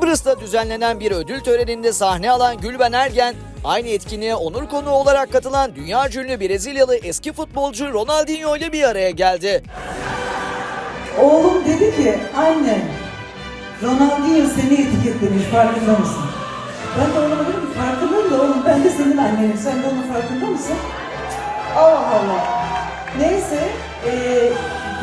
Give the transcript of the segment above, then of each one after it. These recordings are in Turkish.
Kıbrıs'ta düzenlenen bir ödül töreninde sahne alan Gülben Ergen, aynı etkinliğe onur konuğu olarak katılan dünya ünlü Brezilyalı eski futbolcu Ronaldinho ile bir araya geldi. Oğlum dedi ki anne Ronaldinho seni etiketlemiş farkında mısın? Ben de ona dedim ki farkındayım da oğlum ben de senin annenim sen de onun farkında mısın? Allah Allah. Neyse eee,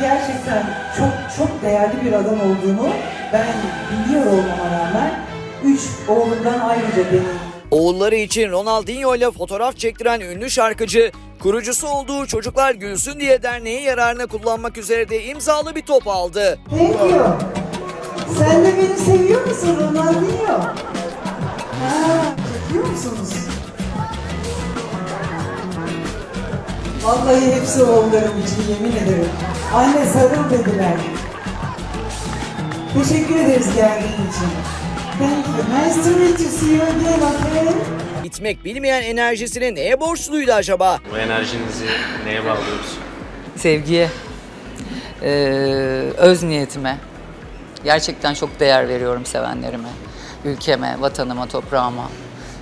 gerçekten çok çok değerli bir adam olduğunu ben biliyor olmama rağmen üç oğlumdan ayrıca benim Oğulları için Ronaldinho ile fotoğraf çektiren ünlü şarkıcı, kurucusu olduğu Çocuklar Gülsün diye derneği yararına kullanmak üzere de imzalı bir top aldı. Thank you. Sen de beni seviyor musun Ronaldinho? Ha, çekiyor musunuz? Vallahi hepsi oğullarım için yemin ederim. Anne sarıl dediler. Teşekkür ederiz geldiğin için. Thank you. Nice to meet you. See you again, okay? Bitmek bilmeyen enerjisini neye borçluydu acaba? Bu enerjinizi neye bağlıyoruz? sevgiye, eee, öz niyetime. Gerçekten çok değer veriyorum sevenlerime, ülkeme, vatanıma, toprağıma.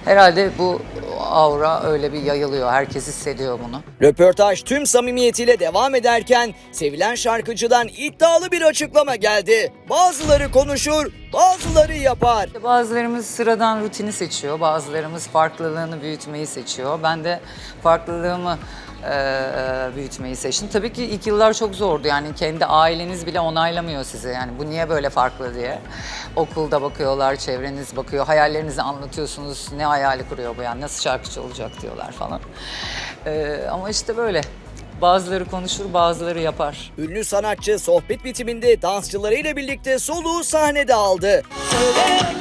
Herhalde bu aura öyle bir yayılıyor. Herkes hissediyor bunu. Röportaj tüm samimiyetiyle devam ederken sevilen şarkıcıdan iddialı bir açıklama geldi. Bazıları konuşur, bazıları yapar. Bazılarımız sıradan rutini seçiyor, bazılarımız farklılığını büyütmeyi seçiyor. Ben de farklılığımı eee, büyütmeyi seçtim. Tabii ki ilk yıllar çok zordu yani kendi aileniz bile onaylamıyor size yani bu niye böyle farklı diye. Okulda bakıyorlar, çevreniz bakıyor, hayallerinizi anlatıyorsunuz. Ne hayali kuruyor bu yani nasıl şarkıcı olacak diyorlar falan. Eee, ama işte böyle. Bazıları konuşur, bazıları yapar. Ünlü sanatçı sohbet bitiminde dansçılarıyla birlikte soluğu sahnede aldı. Söyleme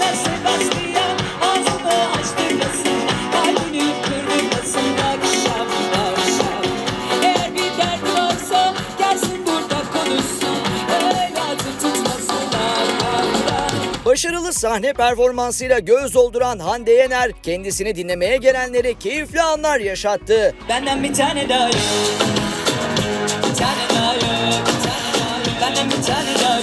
Başarılı sahne performansıyla göz dolduran Hande Yener kendisini dinlemeye gelenlere keyifli anlar yaşattı. Benden bir tane daha yok. Bir tane daha yok. Bir tane daha yok. Benden bir tane daha yok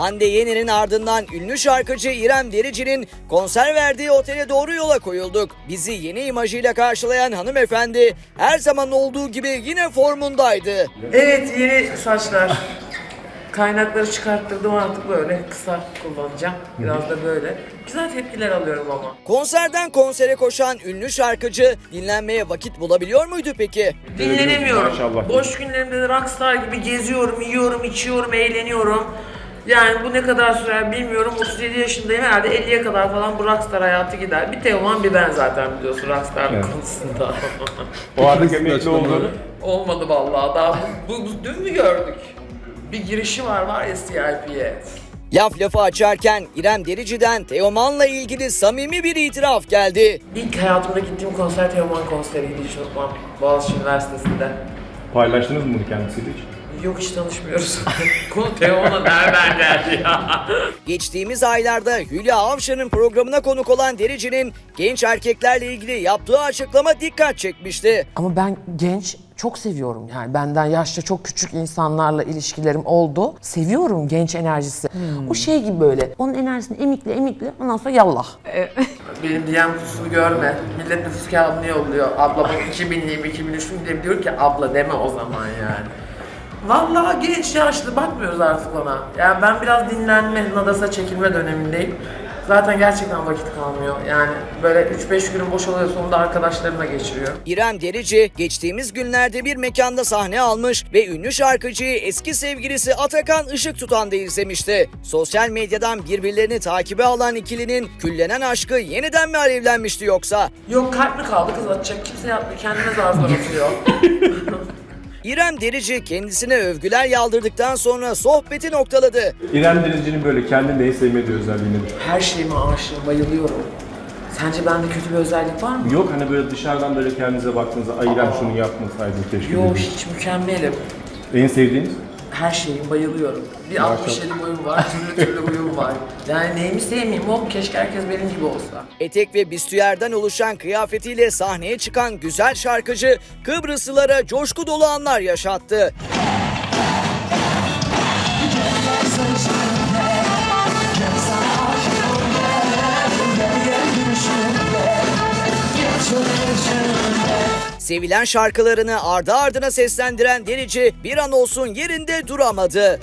Hande Yener'in ardından ünlü şarkıcı İrem Derici'nin konser verdiği otele doğru yola koyulduk. Bizi yeni imajıyla karşılayan hanımefendi her zaman olduğu gibi yine formundaydı. Evet yeni saçlar. Kaynakları çıkarttırdım artık böyle kısa kullanacağım. Biraz da böyle. Güzel tepkiler alıyorum ama. Konserden konsere koşan ünlü şarkıcı dinlenmeye vakit bulabiliyor muydu peki? Dinlenemiyorum. Boş günlerimde de rockstar gibi geziyorum, yiyorum, içiyorum, eğleniyorum. Yani bu ne kadar sürer bilmiyorum. 37 yaşındayım herhalde 50'ye kadar falan bu rockstar hayatı gider. Bir Teoman bir ben zaten biliyorsun rockstar konusunda. O artık emekli oldu. Olmadı vallahi daha bu, bu, dün mü gördük? Bir girişi var var ya CIP'ye. Laf lafı açarken İrem Derici'den Teoman'la ilgili samimi bir itiraf geldi. İlk hayatımda gittiğim konser Teoman konseriydi hiç unutmam. Boğaziçi Üniversitesi'nde. Paylaştınız mı bunu kendisiyle hiç? Yok hiç tanışmıyoruz. Konu Teoman'a nereden geldi ya? Geçtiğimiz aylarda Hülya Avşar'ın programına konuk olan Derici'nin genç erkeklerle ilgili yaptığı açıklama dikkat çekmişti. Ama ben genç çok seviyorum yani benden yaşça çok küçük insanlarla ilişkilerim oldu. Seviyorum genç enerjisi. O şey gibi böyle onun enerjisini emikle emikle ondan sonra yallah. Benim DM kutusunu görme. Millet nüfus kağıdını yolluyor. Abla bak 2000'liyim, 2003'lüyüm diye diyor ki abla deme o zaman yani. Vallahi genç yaşlı bakmıyoruz artık ona. Yani ben biraz dinlenme, nadasa çekilme dönemindeyim. Zaten gerçekten vakit kalmıyor. Yani böyle 3-5 günün boş oluyor sonunda arkadaşlarımla geçiriyor. İrem Derici geçtiğimiz günlerde bir mekanda sahne almış ve ünlü şarkıcıyı eski sevgilisi Atakan Işık Tutan da izlemişti. Sosyal medyadan birbirlerini takibe alan ikilinin küllenen aşkı yeniden mi alevlenmişti yoksa? Yok kalp mi kaldı kız atacak kimse yapmıyor kendine zar zor atıyor. İrem Derici kendisine övgüler yağdırdıktan sonra sohbeti noktaladı. İrem Derici'nin böyle kendi neyi sevmediği özelliğini. Her şeyime aşığım, bayılıyorum. Sence bende kötü bir özellik var mı? Yok hani böyle dışarıdan böyle kendinize baktığınızda ay İrem şunu yapmasaydın keşke. Yok dediğiniz. hiç mükemmelim. En sevdiğiniz? Her şeyim bayılıyorum. Bir 67 boyum var, türlü türlü huyum var. Yani neyimi sevmeyeyim oğlum keşke herkes benim gibi olsa. Etek ve büstiyerden oluşan kıyafetiyle sahneye çıkan güzel şarkıcı Kıbrıslılara coşku dolu anlar yaşattı. Sevilen şarkılarını ardı ardına seslendiren Delici bir an olsun yerinde duramadı.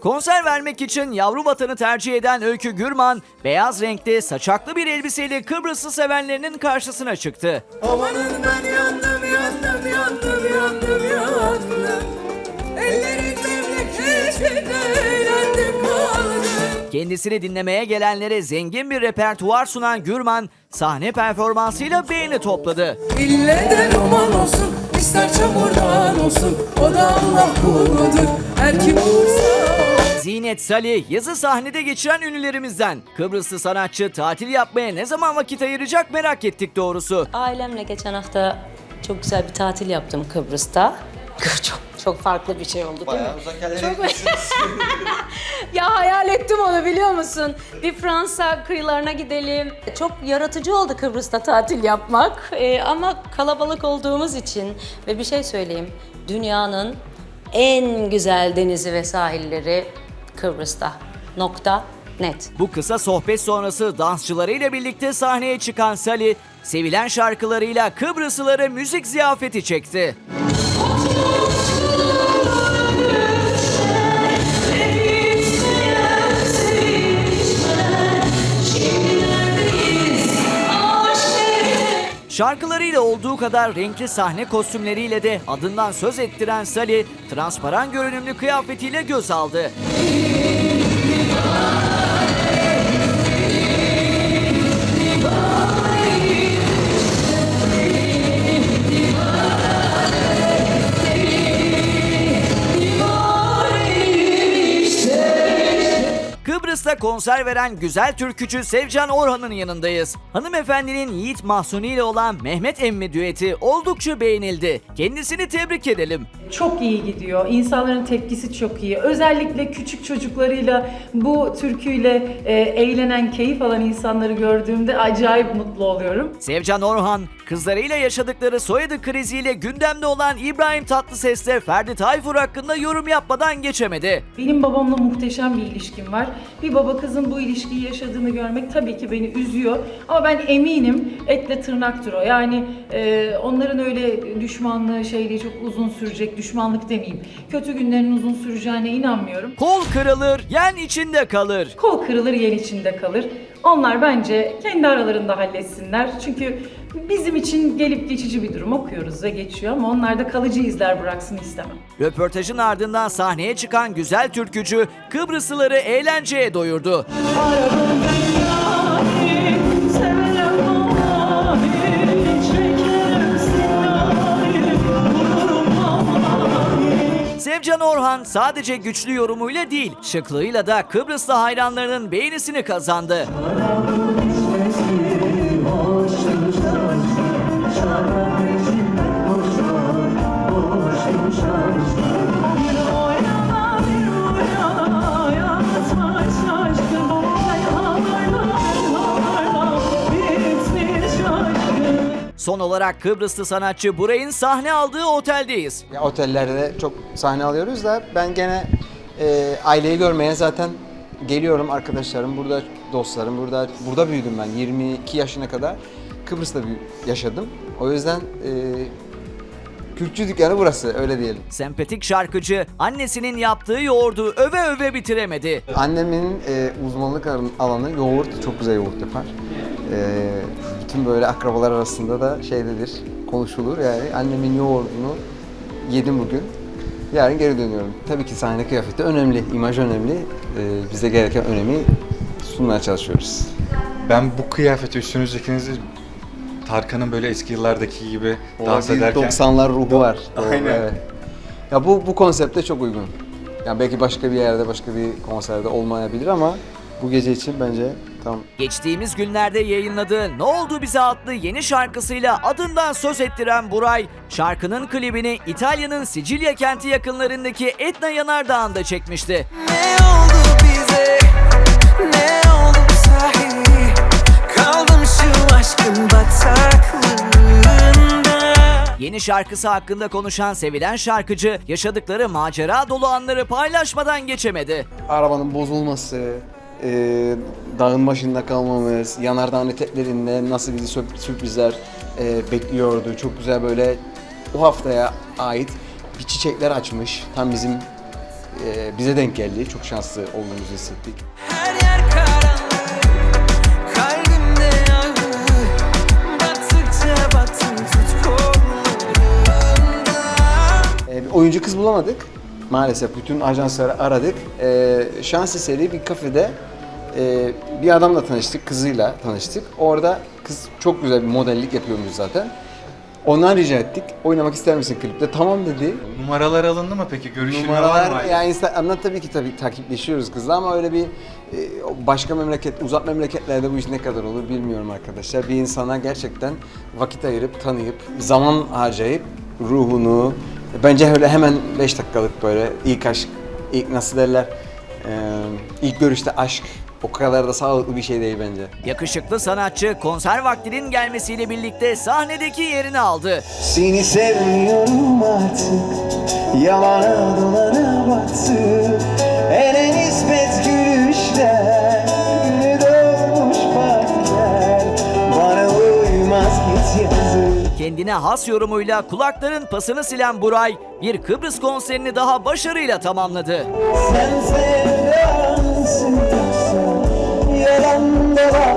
Konser vermek için yavru vatanı tercih eden Öykü Gürman, beyaz renkli saçaklı bir elbiseyle Kıbrıs'ı sevenlerinin karşısına çıktı. Amanın ben yandım yandım yandım yandım yandım Kendisini dinlemeye gelenlere zengin bir repertuar sunan Gürman, sahne performansıyla beğeni topladı. İlle de roman olsun ister çamurdan olsun O da Allah kuludur her kim olursa Zinet Salih, yazı sahnede geçiren ünlülerimizden. Kıbrıslı sanatçı tatil yapmaya ne zaman vakit ayıracak merak ettik doğrusu. Ailemle geçen hafta çok güzel bir tatil yaptım Kıbrıs'ta. Çok çok farklı bir şey oldu değil mi? Çok... ya hayal ettim onu biliyor musun? Bir Fransa kıyılarına gidelim. Çok yaratıcı oldu Kıbrıs'ta tatil yapmak. Ee, ama kalabalık olduğumuz için ve bir şey söyleyeyim. Dünyanın en güzel denizi ve sahilleri Kıbrıs'ta. Nokta net. Bu kısa sohbet sonrası dansçılarıyla birlikte sahneye çıkan Salih, sevilen şarkılarıyla Kıbrıslıları müzik ziyafeti çekti. Şarkılarıyla olduğu kadar renkli sahne kostümleriyle de adından söz ettiren Salih, transparan görünümlü kıyafetiyle göz aldı. Kıbrıs'ta konser veren güzel türkücü Sevcan Orhan'ın yanındayız. Hanımefendinin Yiğit Mahsuni ile olan Mehmet Emmi düeti oldukça beğenildi. Kendisini tebrik edelim. Çok iyi gidiyor. İnsanların tepkisi çok iyi. Özellikle küçük çocuklarıyla bu türküyle e, eğlenen, keyif alan insanları gördüğümde acayip mutlu oluyorum. Sevcan Orhan, kızlarıyla yaşadıkları soyadı kriziyle gündemde olan İbrahim Tatlıses'le Ferdi Tayfur hakkında yorum yapmadan geçemedi. Benim babamla muhteşem bir ilişkim var. Bir baba kızın bu ilişkiyi yaşadığını görmek tabii ki beni üzüyor. Ama ben eminim etle tırnaktır o. Yani e, onların öyle düşmanlığı şeyliği çok uzun sürecek, düşmanlık demeyeyim. Kötü günlerin uzun süreceğine inanmıyorum. Kol kırılır, yen içinde kalır. Kol kırılır yer içinde kalır. Onlar bence kendi aralarında halletsinler. Çünkü bizim için gelip geçici bir durum okuyoruz ve geçiyor ama onlar da kalıcı izler bıraksın istemem. Röportajın ardından sahneye çıkan güzel türkücü Kıbrıslıları eğlenceye doyurdu. Ararım Sevcan Orhan sadece güçlü yorumuyla değil, şıklığıyla da Kıbrıslı hayranlarının beğenisini kazandı. Son olarak Kıbrıslı sanatçı Buray'ın sahne aldığı oteldeyiz. Ya otellerde çok sahne alıyoruz da ben gene e, aileyi görmeye zaten geliyorum arkadaşlarım burada dostlarım burada burada büyüdüm ben 22 yaşına kadar Kıbrıs'ta yaşadım. O yüzden e, Kürtçü dükkanı burası öyle diyelim. Sempatik şarkıcı annesinin yaptığı yoğurdu öve öve bitiremedi. Annemin e, uzmanlık alan- alanı yoğurt çok güzel yoğurt yapar. E, bütün böyle akrabalar arasında da şeydedir konuşulur yani annemin yoğurdunu yedim bugün. Yarın geri dönüyorum. Tabii ki sahne kıyafeti önemli, imaj önemli. E, bize gereken önemi sunmaya çalışıyoruz. Ben bu kıyafeti üstünüzdekinizi Tarkan'ın böyle eski yıllardaki gibi dans ederken 90'lar ruhu var. Aynen. Evet. Ya bu bu konsepte çok uygun. Yani belki başka bir yerde, başka bir konserde olmayabilir ama bu gece için bence Tamam. Geçtiğimiz günlerde yayınladığı Ne Oldu Bize adlı yeni şarkısıyla adından söz ettiren Buray, şarkının klibini İtalya'nın Sicilya kenti yakınlarındaki Etna Yanardağı'nda çekmişti. Ne oldu bize, ne oldu sahi, kaldım şu aşkın bataklığında. Yeni şarkısı hakkında konuşan sevilen şarkıcı yaşadıkları macera dolu anları paylaşmadan geçemedi. Arabanın bozulması, e, dağın başında kalmamız, yanardağın eteklerinde nasıl bizi sürp- sürprizler e, bekliyordu. Çok güzel böyle o haftaya ait bir çiçekler açmış. Tam bizim e, bize denk geldi. Çok şanslı olduğumuzu hissettik. Her yer karanlık Battıkça battım E, oyuncu kız bulamadık. Maalesef bütün ajansları aradık. E, şans eseri bir kafede e, bir adamla tanıştık, kızıyla tanıştık. Orada kız çok güzel bir modellik yapıyormuş zaten. Ondan rica ettik. Oynamak ister misin klipte? Tamam dedi. Numaralar alındı mı peki? Mı? Numaralar yani Instagram'da tabii ki tabii takipleşiyoruz kızla ama öyle bir e, başka memleket, uzak memleketlerde bu iş ne kadar olur bilmiyorum arkadaşlar. Bir insana gerçekten vakit ayırıp, tanıyıp, zaman harcayıp ruhunu bence öyle hemen 5 dakikalık böyle ilk aşk, ilk nasıl derler, e, ilk görüşte aşk o kadar da sağlıklı bir şey değil bence. Yakışıklı sanatçı konser vaktinin gelmesiyle birlikte sahnedeki yerini aldı. Seni sevmiyorum artık Yalana dolana battı Ele kendine has yorumuyla kulakların pasını silen Buray bir Kıbrıs konserini daha başarıyla tamamladı. Sen sevdansın, yalan dolan.